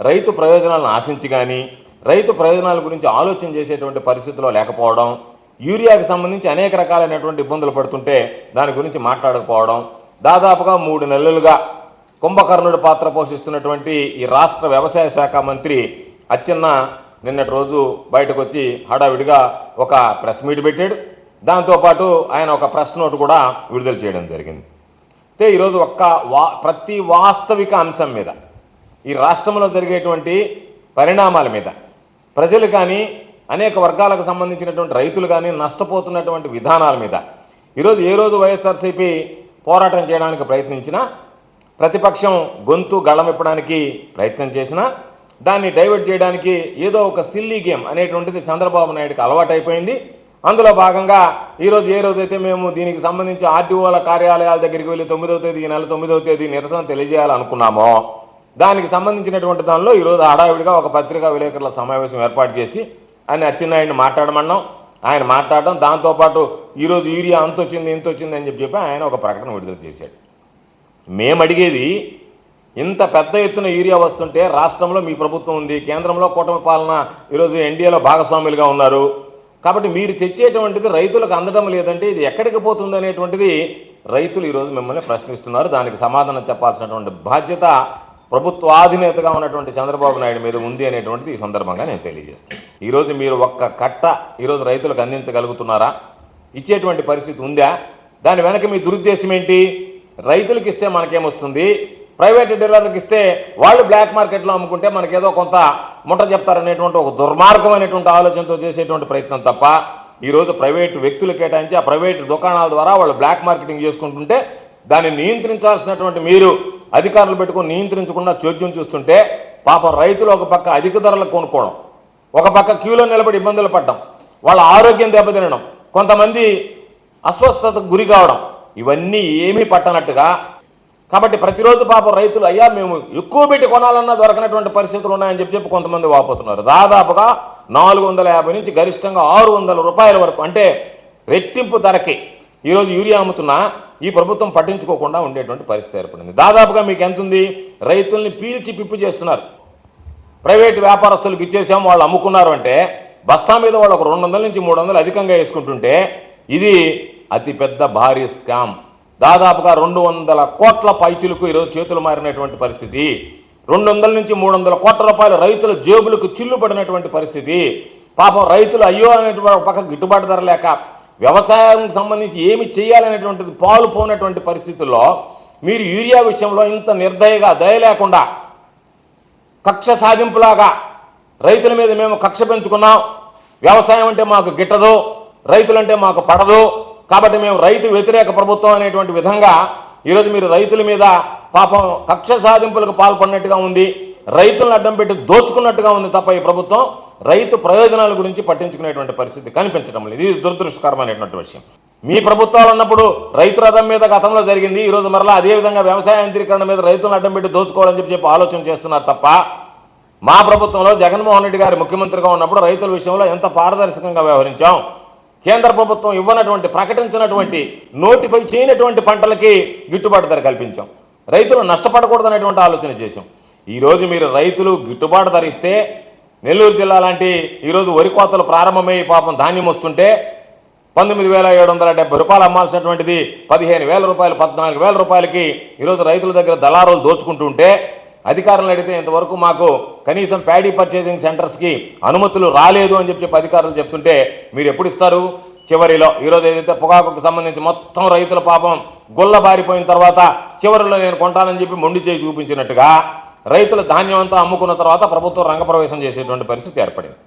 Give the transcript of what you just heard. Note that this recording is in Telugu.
రైతు ప్రయోజనాలను ఆశించి కానీ రైతు ప్రయోజనాల గురించి ఆలోచన చేసేటువంటి పరిస్థితిలో లేకపోవడం యూరియాకి సంబంధించి అనేక రకాలైనటువంటి ఇబ్బందులు పడుతుంటే దాని గురించి మాట్లాడకపోవడం దాదాపుగా మూడు నెలలుగా కుంభకర్ణుడి పాత్ర పోషిస్తున్నటువంటి ఈ రాష్ట్ర వ్యవసాయ శాఖ మంత్రి అచ్చెన్న నిన్నటి రోజు బయటకు వచ్చి హడావిడిగా ఒక ప్రెస్ మీట్ పెట్టాడు. దాంతోపాటు ఆయన ఒక ప్రెస్ నోట్ కూడా విడుదల చేయడం జరిగింది. అయితే ఈరోజు ఒక్క వా ప్రతి వాస్తవిక అంశం మీద ఈ రాష్ట్రంలో జరిగేటువంటి పరిణామాల మీద. ప్రజలు కానీ అనేక వర్గాలకు సంబంధించినటువంటి రైతులు కానీ నష్టపోతున్నటువంటి విధానాల మీద. ఈరోజు ఏ రోజు వైఎస్ఆర్సీపీ పోరాటం చేయడానికి ప్రయత్నించినా ప్రతిపక్షం గొంతు గళమిప్పడానికి ప్రయత్నం చేసినా దాన్ని డైవర్ట్ చేయడానికి ఏదో ఒక సిల్లీ గేమ్ అనేటువంటిది చంద్రబాబు నాయుడుకి అలవాటైపోయింది. అందులో భాగంగా ఈరోజు ఏ రోజైతే మేము దీనికి సంబంధించి ఆర్టీఓల కార్యాలయాల దగ్గరికి వెళ్ళి తొమ్మిదవ తేదీ ఈ నెల తొమ్మిదవ తేదీ నిరసన తెలియజేయాలనుకున్నామో దానికి సంబంధించినటువంటి దానిలో ఈరోజు హడావిడిగా ఒక పత్రికా విలేకరుల సమావేశం ఏర్పాటు చేసి ఆయన అచ్చెన్నాయుడిని మాట్లాడమన్నాం. ఆయన మాట్లాడడం దాంతోపాటు ఈరోజు యూరియా అంత వచ్చింది ఇంత వచ్చింది అని చెప్పి చెప్పి ఆయన ఒక ప్రకటన విడుదల చేశాడు. మేము అడిగేది ఇంత పెద్ద ఎత్తున యూరియా వస్తుంటే రాష్ట్రంలో మీ ప్రభుత్వం ఉంది కేంద్రంలో కూటమి పాలన ఈరోజు ఎన్డీఏలో భాగస్వాములుగా ఉన్నారు. కాబట్టి మీరు తెచ్చేటువంటిది రైతులకు అందడం లేదంటే ఇది ఎక్కడికి పోతుంది అనేటువంటిది రైతులు ఈరోజు మిమ్మల్ని ప్రశ్నిస్తున్నారు. దానికి సమాధానం చెప్పాల్సినటువంటి బాధ్యత ప్రభుత్వ ప్రభుత్వాధినేతగా ఉన్నటువంటి చంద్రబాబు నాయుడు మీద ఉంది అనేటువంటిది ఈ సందర్భంగా నేను తెలియజేస్తాను. ఈరోజు మీరు ఒక్క కట్ట ఈరోజు రైతులకు అందించగలుగుతున్నారా? ఇచ్చేటువంటి పరిస్థితి ఉందా? దాని వెనక మీ దురుద్దేశం ఏంటి? రైతులకు ఇస్తే మనకేమొస్తుంది? ప్రైవేట్ డీలర్లకు ఇస్తే వాళ్ళు బ్లాక్ మార్కెట్లో అమ్ముకుంటే మనకేదో కొంత ముట్ట చెప్తారనేటువంటి ఒక దుర్మార్గమైనటువంటి ఆలోచనతో చేసేటువంటి ప్రయత్నం తప్ప ఈరోజు ప్రైవేటు వ్యక్తులు కేటాయించి ఆ ప్రైవేటు దుకాణాల ద్వారా వాళ్ళు బ్లాక్ మార్కెటింగ్ చేసుకుంటుంటే దాన్ని నియంత్రించాల్సినటువంటి మీరు అధికారులు పెట్టుకొని నియంత్రించకుండా చోద్యం చూస్తుంటే పాపం రైతులు ఒక పక్క అధిక ధరలకు కొనుక్కోవడం ఒక పక్క క్యూలో నిలబడి ఇబ్బందులు పడడం వాళ్ళ ఆరోగ్యం దెబ్బతినడం కొంతమంది అస్వస్థతకు గురి కావడం ఇవన్నీ ఏమీ పట్టనట్టుగా. కాబట్టి ప్రతిరోజు పాపం రైతులు అయ్యా మేము ఎక్కువ పెట్టి కొనాలన్నా దొరకనటువంటి పరిస్థితులు ఉన్నాయని చెప్పి చెప్పి కొంతమంది వాపోతున్నారు. దాదాపుగా నాలుగు వందల యాభై నుంచి గరిష్టంగా ఆరు వందల రూపాయల వరకు అంటే రెట్టింపు ధరకి ఈరోజు యూరియా అమ్ముతున్నా ఈ ప్రభుత్వం పట్టించుకోకుండా ఉండేటువంటి పరిస్థితి ఏర్పడింది. దాదాపుగా మీకు ఎంత ఉంది? రైతుల్ని పీల్చి పిప్పు చేస్తున్నారు. ప్రైవేట్ వ్యాపారస్తులకు ఇచ్చేసాం వాళ్ళు అమ్ముకున్నారు అంటే బస్తా మీద వాళ్ళు ఒక రెండు వందల నుంచి మూడు వందలు అధికంగా వేసుకుంటుంటే ఇది అతిపెద్ద భారీ స్కామ్. దాదాపుగా రెండు వందల కోట్ల పైచులకు ఈరోజు చేతులు మారినటువంటి పరిస్థితి. రెండు వందల నుంచి మూడు వందల కోట్ల రూపాయలు రైతుల జేబులకు చిల్లు పడినటువంటి పరిస్థితి. పాపం రైతులు అయ్యో అనేటువంటి పక్కకు పక్క గిట్టుబాటు ధర లేక వ్యవసాయానికి సంబంధించి ఏమి చేయాలనేటువంటిది పాలు పోనటువంటి పరిస్థితుల్లో మీరు యూరియా విషయంలో ఇంత నిర్దయగా దయ లేకుండా కక్ష సాధింపులాగా రైతుల మీద మేము కక్ష పెంచుకున్నాం. వ్యవసాయం అంటే మాకు గిట్టదు రైతులంటే మాకు పడదు. కాబట్టి మేము రైతు వ్యతిరేక ప్రభుత్వం అనేటువంటి విధంగా ఈరోజు మీరు రైతుల మీద పాపం కక్ష సాధింపులకు పాల్పడినట్టుగా ఉంది. రైతులను అడ్డం పెట్టి దోచుకున్నట్టుగా ఉంది తప్ప ఈ ప్రభుత్వం. రైతు ప్రయోజనాల గురించి పట్టించుకునేటువంటి పరిస్థితి కనిపించడం లేదు. ఇది దురదృష్టకరమైనటువంటి విషయం. మీ ప్రభుత్వాలు ఉన్నప్పుడు రైతు రథం మీద గతంలో జరిగింది ఈరోజు మరలా అదే విధంగా వ్యవసాయ యంత్రీకరణ మీద రైతులను అడ్డం పెట్టి దోచుకోవాలని చెప్పి చెప్పి ఆలోచన చేస్తున్నారు తప్ప మా ప్రభుత్వంలో జగన్మోహన్ రెడ్డి గారు ముఖ్యమంత్రిగా ఉన్నప్పుడు రైతుల విషయంలో ఎంత పారదర్శకంగా వ్యవహరించాం. కేంద్ర ప్రభుత్వం ఇవ్వనటువంటి ప్రకటించినటువంటి నోటిఫై చేయనటువంటి పంటలకి గిట్టుబాటు ధర కల్పించాం. రైతులు నష్టపడకూడదనేటువంటి ఆలోచన చేశాం. ఈరోజు మీరు రైతులు గిట్టుబాటు ధర ఇస్తే నెల్లూరు జిల్లా లాంటి ఈరోజు వరి కోతలు ప్రారంభమై పాపం ధాన్యం వస్తుంటే పంతొమ్మిది వేల ఏడు వందల డెబ్బై రూపాయలు అమ్మాల్సినటువంటిది పదిహేను వేల రూపాయలు పద్నాలుగు వేల రూపాయలకి ఈరోజు రైతుల దగ్గర దళారులు దోచుకుంటుంటే అధికారులు అడిగితే ఇంతవరకు మాకు కనీసం ప్యాడీ పర్చేసింగ్ సెంటర్స్కి అనుమతులు రాలేదు అని చెప్పి అధికారులు చెప్తుంటే మీరు ఎప్పుడు ఇస్తారు? చివరిలో ఈరోజు ఏదైతే పొగాకుకు సంబంధించి మొత్తం రైతుల పాపం గుల్ల బారిపోయిన తర్వాత చివరిలో నేను కొంటానని చెప్పి మొండి చేసి చూపించినట్టుగా రైతుల ధాన్యం అంతా అమ్ముకున్న తర్వాత ప్రభుత్వం రంగప్రవేశం చేసేటువంటి పరిస్థితి ఏర్పడింది.